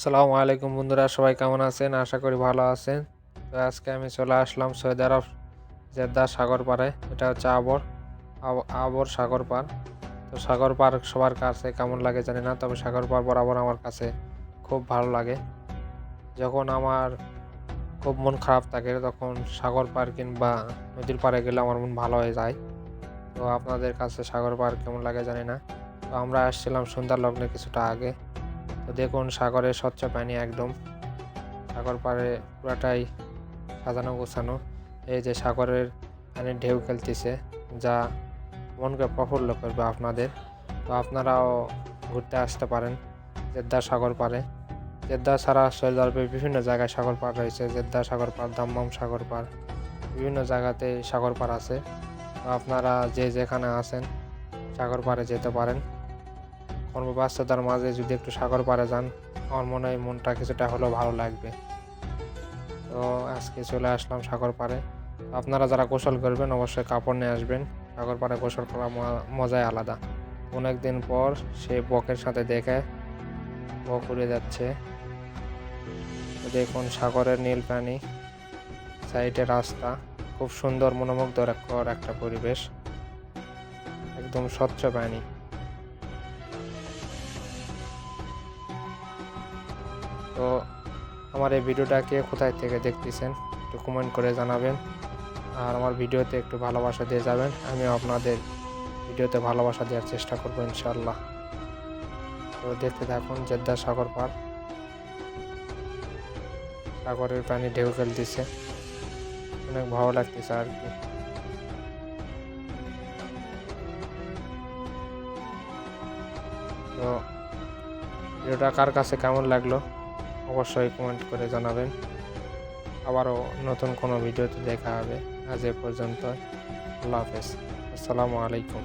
সালামু আলাইকুম বন্ধুরা, সবাই কেমন আছেন? আশা করি ভালো আছেন। তো আজকে আমি চলে আসলাম সৌদি আরব জেদ্দা সাগর পাড়ে। এটা হচ্ছে আবর, আব- আবর সাগর পার তো সাগর পার সবার কাছে কেমন লাগে জানি না, তবে সাগর পার বরাবর আমার কাছে খুব ভালো লাগে। যখন আমার খুব মন খারাপ থাকে, তখন সাগর পার কিংবা নদীর পাড়ে গেলে আমার মন ভালো হয়ে যায়। তো আপনাদের কাছে সাগর পার কেমন লাগে জানি না। তো আমরা আসছিলাম সন্ধ্যার লগ্নে কিছুটা আগে। তো দেখুন সাগরের স্বচ্ছ পানি একদম। সাগর পাড়ে পুরাটাই সাজানো গোছানো। এই যে সাগরের পানি ঢেউ খেলতেছে, যা মনকে প্রফুল্ল করবে আপনাদের। তো আপনারাও ঘুরতে আসতে পারেন জেদ্দা সাগর পাড়ে। জেদ্দা ছাড়া সৌদি বিভিন্ন জায়গায় সাগর পাড় রয়েছে। জেদ্দা সাগর পাড় দাম্মাম সাগর পাড়, বিভিন্ন জায়গাতে সাগর পাড় আছে। তো আপনারা যে যেখানে আছেন সাগর পাড়ে যেতে পারেন। কর্মব্যস্ততার মাঝে যদি একটু সাগর পাড়ে যান, আমার মনে হয় মনটা কিছুটা হলেও ভালো লাগবে। তো আজকে চলে আসলাম সাগর পাড়ে। আপনারা যারা গোসল করবেন, অবশ্যই কাপড় নিয়ে আসবেন। সাগর পাড়ে গোসল করা মজাই আলাদা। অনেক দিন পর সে বকের সাথে দেখে, বক উড়ে যাচ্ছে। দেখুন সাগরের নীল পানি সাইডে রাস্তা, খুব সুন্দর মনোমুগ্ধকর একটা পরিবেশ। একদম স্বচ্ছ পানি তো আমার এই ভিডিওটাকে কোথায় থেকে দেখতেছেন একটু কমেন্ট করে জানাবেন। আর আমার ভিডিওতে একটু ভালোবাসা দিয়ে যাবেন। আমি আপনাদের ভিডিওতে ভালোবাসা দেওয়ার চেষ্টা করব ইনশাল্লাহ তো দেখতে থাকুন, জেদ্দা সাগর পার। সাগরের পানি ঢেউ ফেলতেছে। অনেক ভালো লাগতেছে আর কি। তো ভিডিওটা কার কাছে কেমন লাগল? অবশ্যই কমেন্ট করে জানাবেন। আবারও নতুন কোনো ভিডিওতে দেখা হবে। আজ এ পর্যন্ত। আল্লাহ হাফেজ। আসসালামু আলাইকুম।